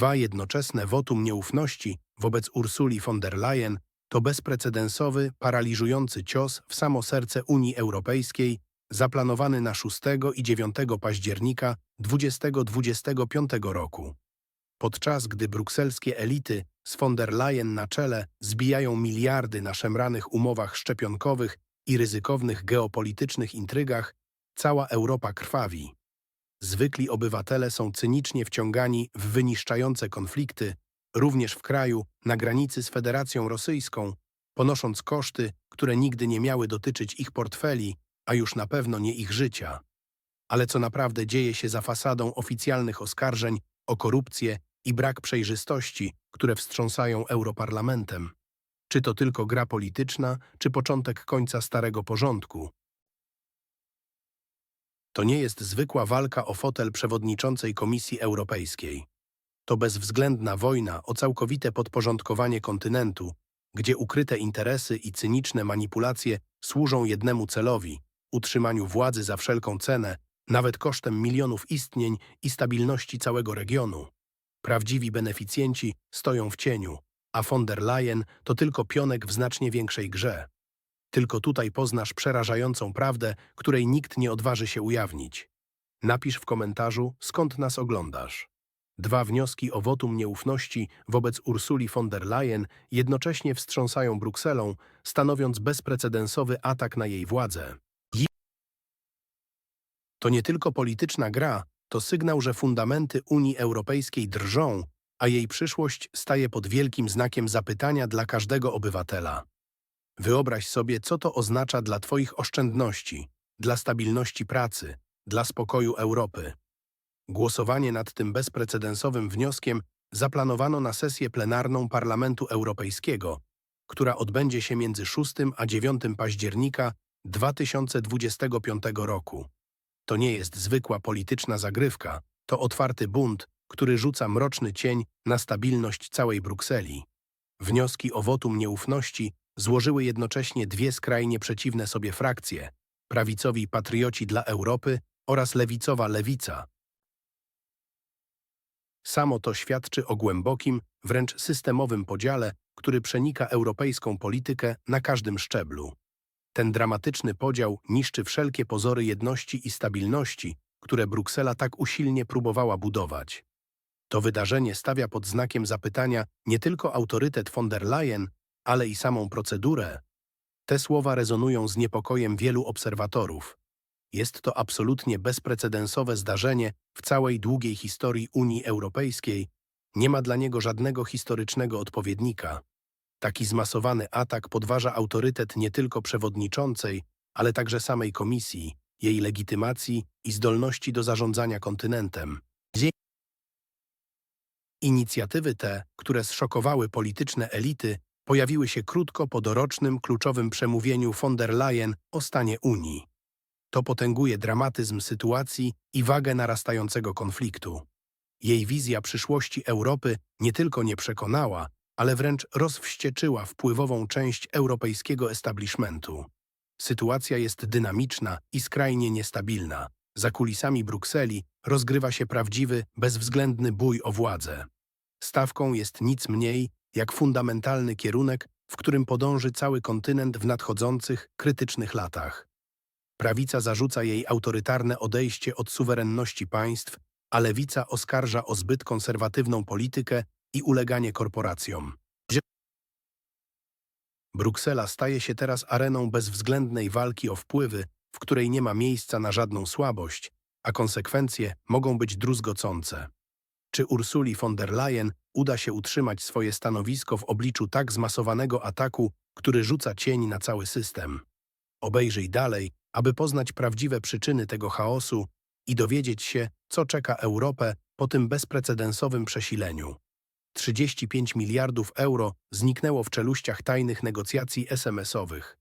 Dwa jednoczesne wotum nieufności wobec Ursuli von der Leyen to bezprecedensowy, paraliżujący cios w samo serce Unii Europejskiej, zaplanowany na 6 i 9 października 2025 roku. Podczas gdy brukselskie elity z von der Leyen na czele zbijają miliardy na szemranych umowach szczepionkowych i ryzykownych geopolitycznych intrygach, cała Europa krwawi. Zwykli obywatele są cynicznie wciągani w wyniszczające konflikty, również w kraju na granicy z Federacją Rosyjską, ponosząc koszty, które nigdy nie miały dotyczyć ich portfeli, a już na pewno nie ich życia. Ale co naprawdę dzieje się za fasadą oficjalnych oskarżeń o korupcję i brak przejrzystości, które wstrząsają Europarlamentem? Czy to tylko gra polityczna, czy początek końca starego porządku? To nie jest zwykła walka o fotel przewodniczącej Komisji Europejskiej. To bezwzględna wojna o całkowite podporządkowanie kontynentu, gdzie ukryte interesy i cyniczne manipulacje służą jednemu celowi utrzymaniu władzy za wszelką cenę, nawet kosztem milionów istnień i stabilności całego regionu. Prawdziwi beneficjenci stoją w cieniu, a von der Leyen to tylko pionek w znacznie większej grze. Tylko tutaj poznasz przerażającą prawdę, której nikt nie odważy się ujawnić. Napisz w komentarzu, skąd nas oglądasz. Dwa wnioski o wotum nieufności wobec Ursuli von der Leyen jednocześnie wstrząsają Brukselą, stanowiąc bezprecedensowy atak na jej władzę. To nie tylko polityczna gra, to sygnał, że fundamenty Unii Europejskiej drżą, a jej przyszłość staje pod wielkim znakiem zapytania dla każdego obywatela. Wyobraź sobie, co to oznacza dla Twoich oszczędności, dla stabilności pracy, dla spokoju Europy. Głosowanie nad tym bezprecedensowym wnioskiem zaplanowano na sesję plenarną Parlamentu Europejskiego, która odbędzie się między 6 a 9 października 2025 roku. To nie jest zwykła polityczna zagrywka, to otwarty bunt, który rzuca mroczny cień na stabilność całej Brukseli. Wnioski o wotum nieufności złożyły jednocześnie dwie skrajnie przeciwne sobie frakcje prawicowi patrioci dla Europy oraz lewicowa lewica. Samo to świadczy o głębokim, wręcz systemowym podziale, który przenika europejską politykę na każdym szczeblu. Ten dramatyczny podział niszczy wszelkie pozory jedności i stabilności, które Bruksela tak usilnie próbowała budować. To wydarzenie stawia pod znakiem zapytania nie tylko autorytet von der Leyen, ale i samą procedurę. Te słowa rezonują z niepokojem wielu obserwatorów. Jest to absolutnie bezprecedensowe zdarzenie w całej długiej historii Unii Europejskiej. Nie ma dla niego żadnego historycznego odpowiednika. Taki zmasowany atak podważa autorytet nie tylko przewodniczącej, ale także samej komisji, jej legitymacji i zdolności do zarządzania kontynentem. Inicjatywy te, które zszokowały polityczne elity, pojawiły się krótko po dorocznym kluczowym przemówieniu von der Leyen o stanie Unii. To potęguje dramatyzm sytuacji i wagę narastającego konfliktu. Jej wizja przyszłości Europy nie tylko nie przekonała, ale wręcz rozwścieczyła wpływową część europejskiego establishmentu. Sytuacja jest dynamiczna i skrajnie niestabilna. Za kulisami Brukseli rozgrywa się prawdziwy, bezwzględny bój o władzę. Stawką jest nic mniej jak fundamentalny kierunek, w którym podąży cały kontynent w nadchodzących, krytycznych latach. Prawica zarzuca jej autorytarne odejście od suwerenności państw, a lewica oskarża o zbyt konserwatywną politykę i uleganie korporacjom. Bruksela staje się teraz areną bezwzględnej walki o wpływy, w której nie ma miejsca na żadną słabość, a konsekwencje mogą być druzgocące. Czy Ursuli von der Leyen uda się utrzymać swoje stanowisko w obliczu tak zmasowanego ataku, który rzuca cień na cały system? Obejrzyj dalej, aby poznać prawdziwe przyczyny tego chaosu i dowiedzieć się, co czeka Europę po tym bezprecedensowym przesileniu. 35 miliardów euro zniknęło w czeluściach tajnych negocjacji SMS-owych.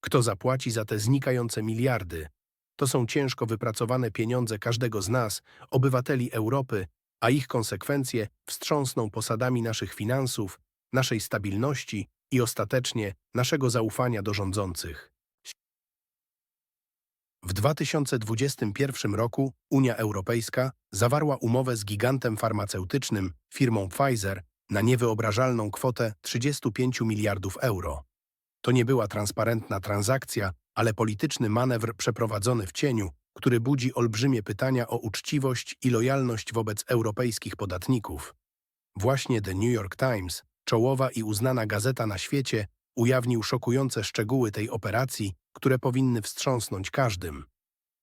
Kto zapłaci za te znikające miliardy? To są ciężko wypracowane pieniądze każdego z nas, obywateli Europy, a ich konsekwencje wstrząsną posadami naszych finansów, naszej stabilności i ostatecznie naszego zaufania do rządzących. W 2021 roku Unia Europejska zawarła umowę z gigantem farmaceutycznym, firmą Pfizer, na niewyobrażalną kwotę 35 miliardów euro. To nie była transparentna transakcja, ale polityczny manewr przeprowadzony w cieniu, który budzi olbrzymie pytania o uczciwość i lojalność wobec europejskich podatników. Właśnie The New York Times, czołowa i uznana gazeta na świecie, ujawnił szokujące szczegóły tej operacji, które powinny wstrząsnąć każdym.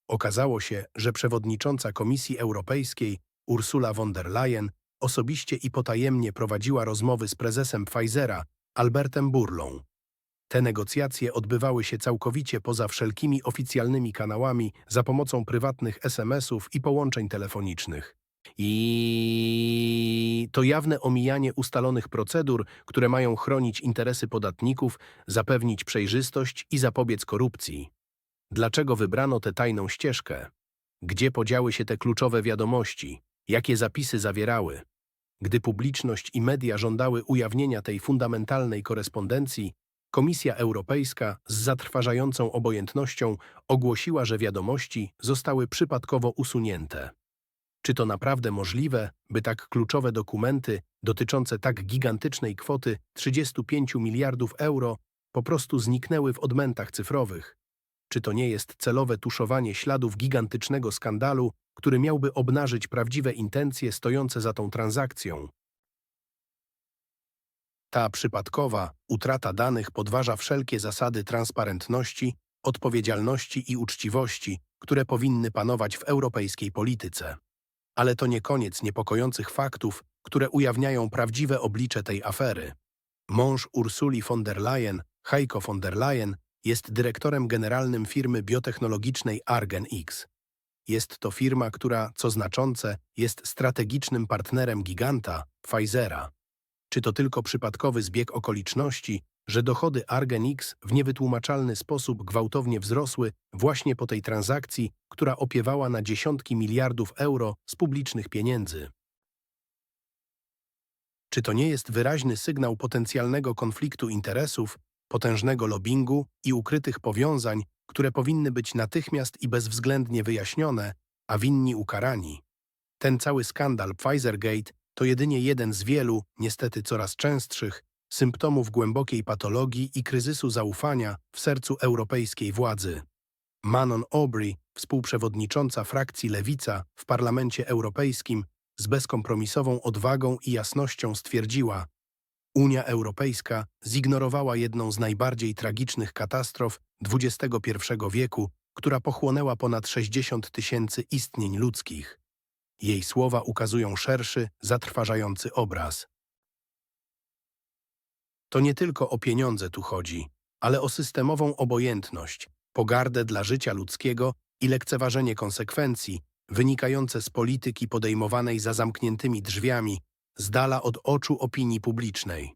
Okazało się, że przewodnicząca Komisji Europejskiej Ursula von der Leyen osobiście i potajemnie prowadziła rozmowy z prezesem Pfizera, Albertem Burlą. Te negocjacje odbywały się całkowicie poza wszelkimi oficjalnymi kanałami za pomocą prywatnych SMS-ów i połączeń telefonicznych. I to jawne omijanie ustalonych procedur, które mają chronić interesy podatników, zapewnić przejrzystość i zapobiec korupcji. Dlaczego wybrano tę tajną ścieżkę? Gdzie podziały się te kluczowe wiadomości? Jakie zapisy zawierały? Gdy publiczność i media żądały ujawnienia tej fundamentalnej korespondencji, Komisja Europejska z zatrważającą obojętnością ogłosiła, że wiadomości zostały przypadkowo usunięte. Czy to naprawdę możliwe, by tak kluczowe dokumenty dotyczące tak gigantycznej kwoty 35 miliardów euro po prostu zniknęły w odmętach cyfrowych? Czy to nie jest celowe tuszowanie śladów gigantycznego skandalu, który miałby obnażyć prawdziwe intencje stojące za tą transakcją? Ta przypadkowa utrata danych podważa wszelkie zasady transparentności, odpowiedzialności i uczciwości, które powinny panować w europejskiej polityce. Ale to nie koniec niepokojących faktów, które ujawniają prawdziwe oblicze tej afery. Mąż Ursuli von der Leyen, Heiko von der Leyen, jest dyrektorem generalnym firmy biotechnologicznej ArgenX. Jest to firma, która, co znaczące, jest strategicznym partnerem giganta, Pfizera. Czy to tylko przypadkowy zbieg okoliczności, że dochody Argenix w niewytłumaczalny sposób gwałtownie wzrosły właśnie po tej transakcji, która opiewała na dziesiątki miliardów euro z publicznych pieniędzy? Czy to nie jest wyraźny sygnał potencjalnego konfliktu interesów, potężnego lobbingu i ukrytych powiązań, które powinny być natychmiast i bezwzględnie wyjaśnione, a winni ukarani? Ten cały skandal Pfizergate to jedynie jeden z wielu, niestety coraz częstszych, symptomów głębokiej patologii i kryzysu zaufania w sercu europejskiej władzy. Manon Aubrey, współprzewodnicząca frakcji Lewica w Parlamencie Europejskim, z bezkompromisową odwagą i jasnością stwierdziła, Unia Europejska zignorowała jedną z najbardziej tragicznych katastrof XXI wieku, która pochłonęła ponad 60 tysięcy istnień ludzkich. Jej słowa ukazują szerszy, zatrważający obraz. To nie tylko o pieniądze tu chodzi, ale o systemową obojętność, pogardę dla życia ludzkiego i lekceważenie konsekwencji, wynikające z polityki podejmowanej za zamkniętymi drzwiami, z dala od oczu opinii publicznej.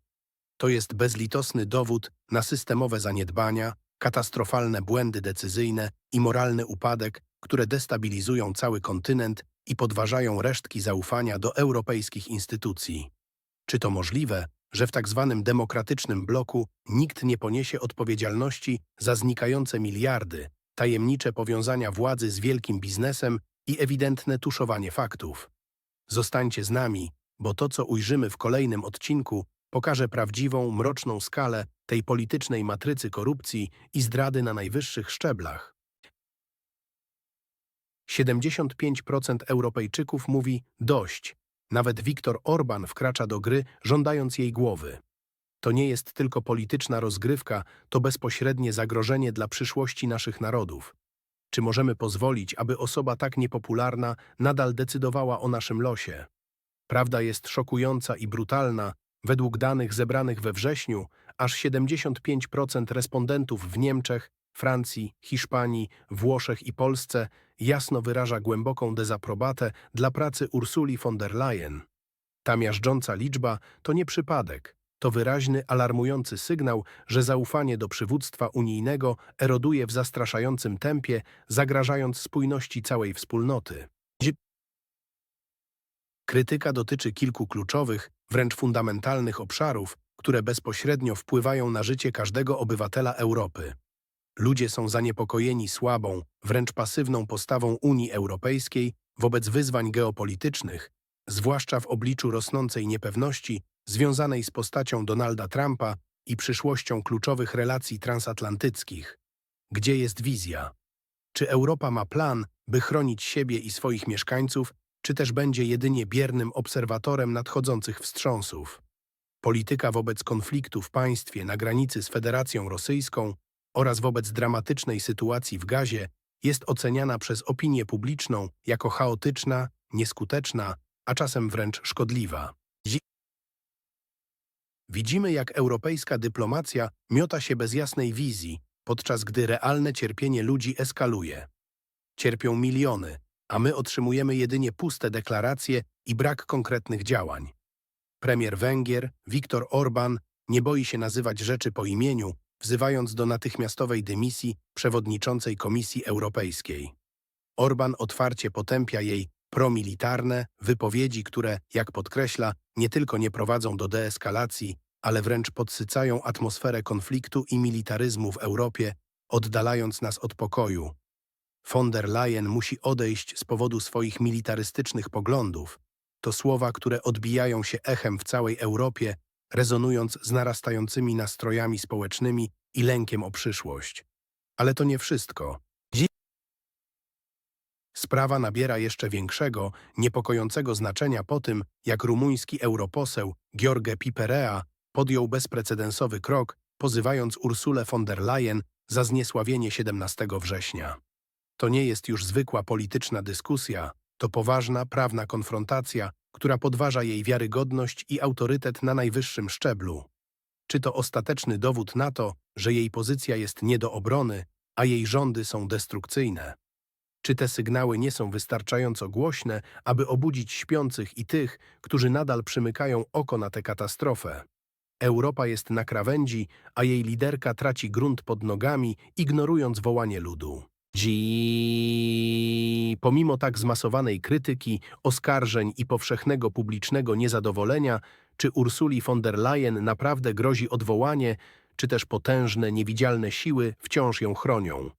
To jest bezlitosny dowód na systemowe zaniedbania, katastrofalne błędy decyzyjne i moralny upadek, które destabilizują cały kontynent i podważają resztki zaufania do europejskich instytucji. Czy to możliwe, że w tak zwanym demokratycznym bloku nikt nie poniesie odpowiedzialności za znikające miliardy, tajemnicze powiązania władzy z wielkim biznesem i ewidentne tuszowanie faktów? Zostańcie z nami, bo to, co ujrzymy w kolejnym odcinku, pokaże prawdziwą, mroczną skalę tej politycznej matrycy korupcji i zdrady na najwyższych szczeblach. 75% Europejczyków mówi dość. Nawet Viktor Orban wkracza do gry, żądając jej głowy. To nie jest tylko polityczna rozgrywka, to bezpośrednie zagrożenie dla przyszłości naszych narodów. Czy możemy pozwolić, aby osoba tak niepopularna nadal decydowała o naszym losie? Prawda jest szokująca i brutalna. Według danych zebranych we wrześniu, aż 75% respondentów w Niemczech, Francji, Hiszpanii, Włoszech i Polsce jasno wyraża głęboką dezaprobatę dla pracy Ursuli von der Leyen. Ta miażdżąca liczba to nie przypadek. To wyraźny, alarmujący sygnał, że zaufanie do przywództwa unijnego eroduje w zastraszającym tempie, zagrażając spójności całej wspólnoty. Krytyka dotyczy kilku kluczowych, wręcz fundamentalnych obszarów, które bezpośrednio wpływają na życie każdego obywatela Europy. Ludzie są zaniepokojeni słabą, wręcz pasywną postawą Unii Europejskiej wobec wyzwań geopolitycznych, zwłaszcza w obliczu rosnącej niepewności związanej z postacią Donalda Trumpa i przyszłością kluczowych relacji transatlantyckich. Gdzie jest wizja? Czy Europa ma plan, by chronić siebie i swoich mieszkańców, czy też będzie jedynie biernym obserwatorem nadchodzących wstrząsów? Polityka wobec konfliktu w państwie na granicy z Federacją Rosyjską oraz wobec dramatycznej sytuacji w gazie jest oceniana przez opinię publiczną jako chaotyczna, nieskuteczna, a czasem wręcz szkodliwa. Dzi- Widzimy, jak europejska dyplomacja miota się bez jasnej wizji, podczas gdy realne cierpienie ludzi eskaluje. Cierpią miliony, a my otrzymujemy jedynie puste deklaracje i brak konkretnych działań. Premier Węgier, Viktor Orban, nie boi się nazywać rzeczy po imieniu, wzywając do natychmiastowej dymisji przewodniczącej Komisji Europejskiej. Orban otwarcie potępia jej promilitarne wypowiedzi, które, jak podkreśla, nie tylko nie prowadzą do deeskalacji, ale wręcz podsycają atmosferę konfliktu i militaryzmu w Europie, oddalając nas od pokoju. Von der Leyen musi odejść z powodu swoich militarystycznych poglądów. To słowa, które odbijają się echem w całej Europie, rezonując z narastającymi nastrojami społecznymi i lękiem o przyszłość. Ale to nie wszystko. Sprawa nabiera jeszcze większego, niepokojącego znaczenia po tym, jak rumuński europoseł Gheorghe Piperea podjął bezprecedensowy krok, pozywając Ursulę von der Leyen za zniesławienie 17 września. To nie jest już zwykła polityczna dyskusja, to poważna, prawna konfrontacja, która podważa jej wiarygodność i autorytet na najwyższym szczeblu. Czy to ostateczny dowód na to, że jej pozycja jest nie do obrony, a jej rządy są destrukcyjne? Czy te sygnały nie są wystarczająco głośne, aby obudzić śpiących i tych, którzy nadal przymykają oko na tę katastrofę? Europa jest na krawędzi, a jej liderka traci grunt pod nogami, ignorując wołanie ludu. Dzi... Pomimo tak zmasowanej krytyki, oskarżeń i powszechnego publicznego niezadowolenia, czy Ursuli von der Leyen naprawdę grozi odwołanie, czy też potężne, niewidzialne siły wciąż ją chronią.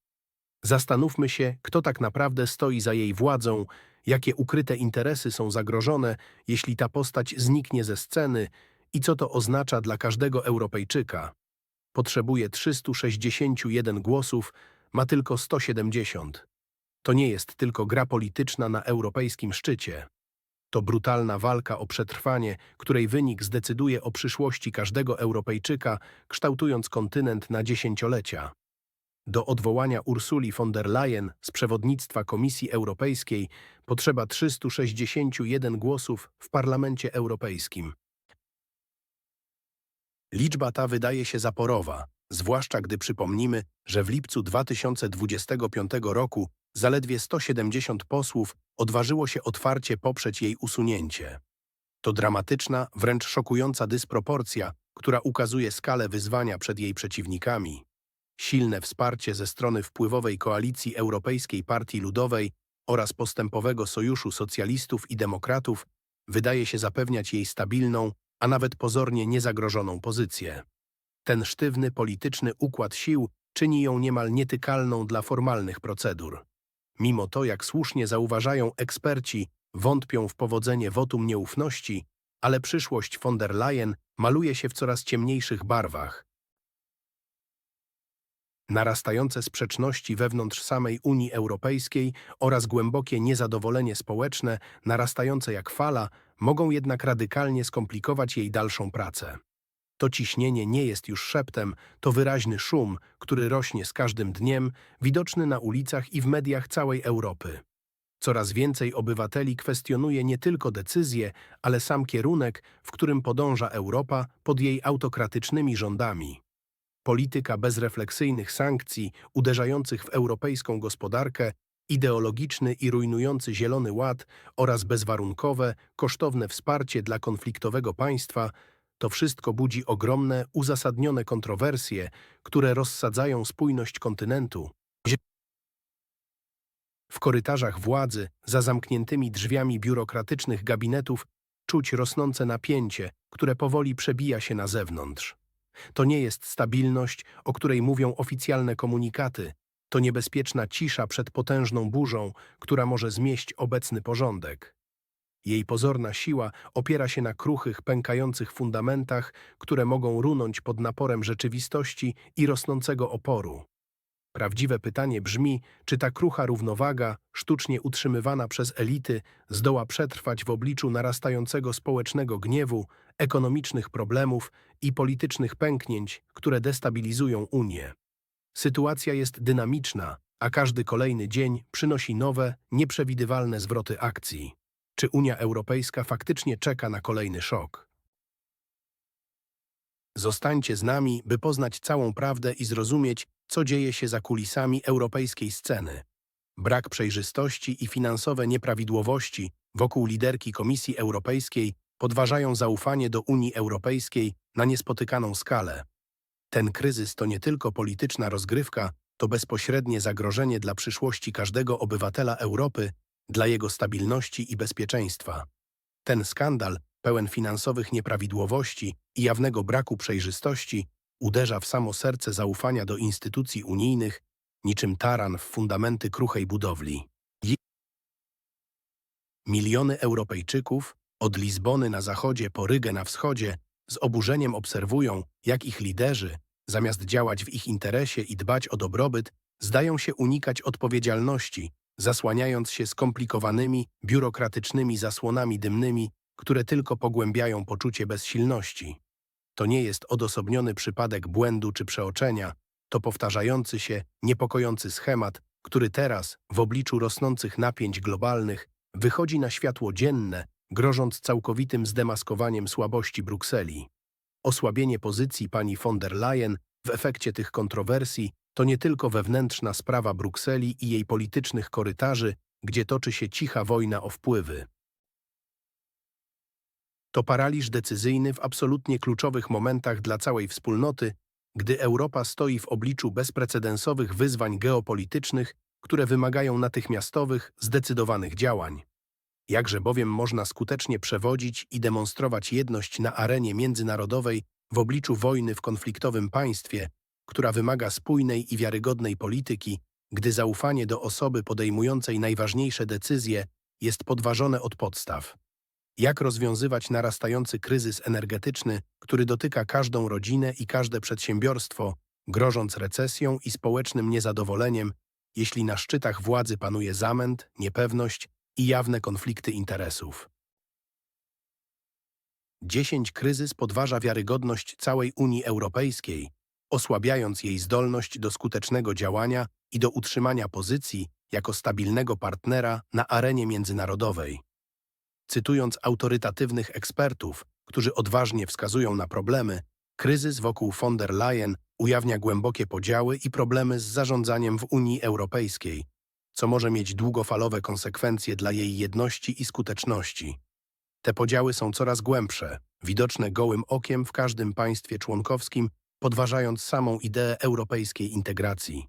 Zastanówmy się, kto tak naprawdę stoi za jej władzą, jakie ukryte interesy są zagrożone, jeśli ta postać zniknie ze sceny i co to oznacza dla każdego Europejczyka. Potrzebuje 361 głosów, ma tylko 170. To nie jest tylko gra polityczna na europejskim szczycie. To brutalna walka o przetrwanie, której wynik zdecyduje o przyszłości każdego Europejczyka, kształtując kontynent na dziesięciolecia. Do odwołania Ursuli von der Leyen z przewodnictwa Komisji Europejskiej potrzeba 361 głosów w Parlamencie Europejskim. Liczba ta wydaje się zaporowa, zwłaszcza gdy przypomnimy, że w lipcu 2025 roku zaledwie 170 posłów odważyło się otwarcie poprzeć jej usunięcie. To dramatyczna, wręcz szokująca dysproporcja, która ukazuje skalę wyzwania przed jej przeciwnikami. Silne wsparcie ze strony wpływowej koalicji Europejskiej Partii Ludowej oraz postępowego Sojuszu Socjalistów i Demokratów wydaje się zapewniać jej stabilną, a nawet pozornie niezagrożoną pozycję. Ten sztywny polityczny układ sił czyni ją niemal nietykalną dla formalnych procedur. Mimo to, jak słusznie zauważają eksperci, wątpią w powodzenie wotum nieufności, ale przyszłość von der Leyen maluje się w coraz ciemniejszych barwach. Narastające sprzeczności wewnątrz samej Unii Europejskiej oraz głębokie niezadowolenie społeczne, narastające jak fala, mogą jednak radykalnie skomplikować jej dalszą pracę. To ciśnienie nie jest już szeptem, to wyraźny szum, który rośnie z każdym dniem, widoczny na ulicach i w mediach całej Europy. Coraz więcej obywateli kwestionuje nie tylko decyzje, ale sam kierunek, w którym podąża Europa pod jej autokratycznymi rządami. Polityka bezrefleksyjnych sankcji uderzających w europejską gospodarkę, ideologiczny i rujnujący Zielony Ład oraz bezwarunkowe, kosztowne wsparcie dla konfliktowego państwa to wszystko budzi ogromne, uzasadnione kontrowersje, które rozsadzają spójność kontynentu. W korytarzach władzy, za zamkniętymi drzwiami biurokratycznych gabinetów, czuć rosnące napięcie, które powoli przebija się na zewnątrz. To nie jest stabilność, o której mówią oficjalne komunikaty. To niebezpieczna cisza przed potężną burzą, która może zmieść obecny porządek. Jej pozorna siła opiera się na kruchych, pękających fundamentach, które mogą runąć pod naporem rzeczywistości i rosnącego oporu. Prawdziwe pytanie brzmi, czy ta krucha równowaga, sztucznie utrzymywana przez elity, zdoła przetrwać w obliczu narastającego społecznego gniewu, ekonomicznych problemów i politycznych pęknięć, które destabilizują Unię. Sytuacja jest dynamiczna, a każdy kolejny dzień przynosi nowe, nieprzewidywalne zwroty akcji. Czy Unia Europejska faktycznie czeka na kolejny szok? Zostańcie z nami, by poznać całą prawdę i zrozumieć, co dzieje się za kulisami europejskiej sceny. Brak przejrzystości i finansowe nieprawidłowości wokół liderki Komisji Europejskiej podważają zaufanie do Unii Europejskiej na niespotykaną skalę. Ten kryzys to nie tylko polityczna rozgrywka, to bezpośrednie zagrożenie dla przyszłości każdego obywatela Europy, dla jego stabilności i bezpieczeństwa. Ten skandal, pełen finansowych nieprawidłowości i jawnego braku przejrzystości, uderza w samo serce zaufania do instytucji unijnych, niczym taran w fundamenty kruchej budowli. Miliony Europejczyków, od Lizbony na zachodzie po Rygę na wschodzie, z oburzeniem obserwują, jak ich liderzy, zamiast działać w ich interesie i dbać o dobrobyt, zdają się unikać odpowiedzialności, zasłaniając się skomplikowanymi, biurokratycznymi zasłonami dymnymi, które tylko pogłębiają poczucie bezsilności. To nie jest odosobniony przypadek błędu czy przeoczenia, to powtarzający się, niepokojący schemat, który teraz, w obliczu rosnących napięć globalnych, wychodzi na światło dzienne, grożąc całkowitym zdemaskowaniem słabości Brukseli. Osłabienie pozycji pani von der Leyen w efekcie tych kontrowersji to nie tylko wewnętrzna sprawa Brukseli i jej politycznych korytarzy, gdzie toczy się cicha wojna o wpływy. To paraliż decyzyjny w absolutnie kluczowych momentach dla całej wspólnoty, gdy Europa stoi w obliczu bezprecedensowych wyzwań geopolitycznych, które wymagają natychmiastowych, zdecydowanych działań. Jakże bowiem można skutecznie przewodzić i demonstrować jedność na arenie międzynarodowej w obliczu wojny w konfliktowym państwie, która wymaga spójnej i wiarygodnej polityki, gdy zaufanie do osoby podejmującej najważniejsze decyzje jest podważone od podstaw. Jak rozwiązywać narastający kryzys energetyczny, który dotyka każdą rodzinę i każde przedsiębiorstwo, grożąc recesją i społecznym niezadowoleniem, jeśli na szczytach władzy panuje zamęt, niepewność i jawne konflikty interesów. 10. Kryzys podważa wiarygodność całej Unii Europejskiej, osłabiając jej zdolność do skutecznego działania i do utrzymania pozycji jako stabilnego partnera na arenie międzynarodowej. Cytując autorytatywnych ekspertów, którzy odważnie wskazują na problemy, kryzys wokół von der Leyen ujawnia głębokie podziały i problemy z zarządzaniem w Unii Europejskiej, co może mieć długofalowe konsekwencje dla jej jedności i skuteczności. Te podziały są coraz głębsze, widoczne gołym okiem w każdym państwie członkowskim, podważając samą ideę europejskiej integracji.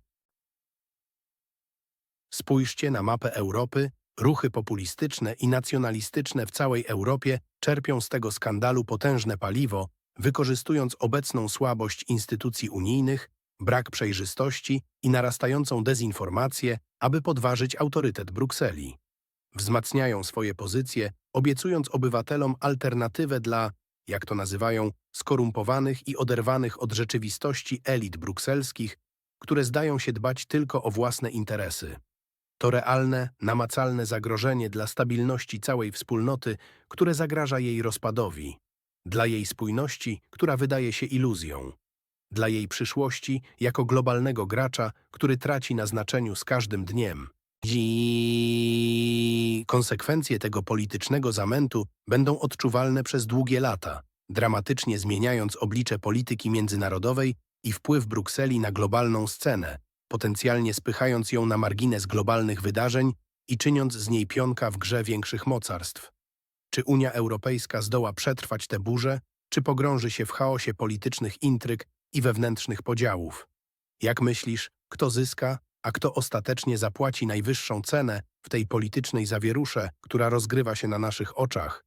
Spójrzcie na mapę Europy, ruchy populistyczne i nacjonalistyczne w całej Europie czerpią z tego skandalu potężne paliwo, wykorzystując obecną słabość instytucji unijnych, brak przejrzystości i narastającą dezinformację, aby podważyć autorytet Brukseli. Wzmacniają swoje pozycje, obiecując obywatelom alternatywę dla, jak to nazywają, skorumpowanych i oderwanych od rzeczywistości elit brukselskich, które zdają się dbać tylko o własne interesy. To realne, namacalne zagrożenie dla stabilności całej wspólnoty, które zagraża jej rozpadowi, dla jej spójności, która wydaje się iluzją, dla jej przyszłości jako globalnego gracza, który traci na znaczeniu z każdym dniem. Konsekwencje tego politycznego zamętu będą odczuwalne przez długie lata, dramatycznie zmieniając oblicze polityki międzynarodowej i wpływ Brukseli na globalną scenę, potencjalnie spychając ją na margines globalnych wydarzeń i czyniąc z niej pionka w grze większych mocarstw. Czy Unia Europejska zdoła przetrwać tę burzę, czy pogrąży się w chaosie politycznych intryg i wewnętrznych podziałów? Jak myślisz, kto zyska, a kto ostatecznie zapłaci najwyższą cenę w tej politycznej zawierusze, która rozgrywa się na naszych oczach?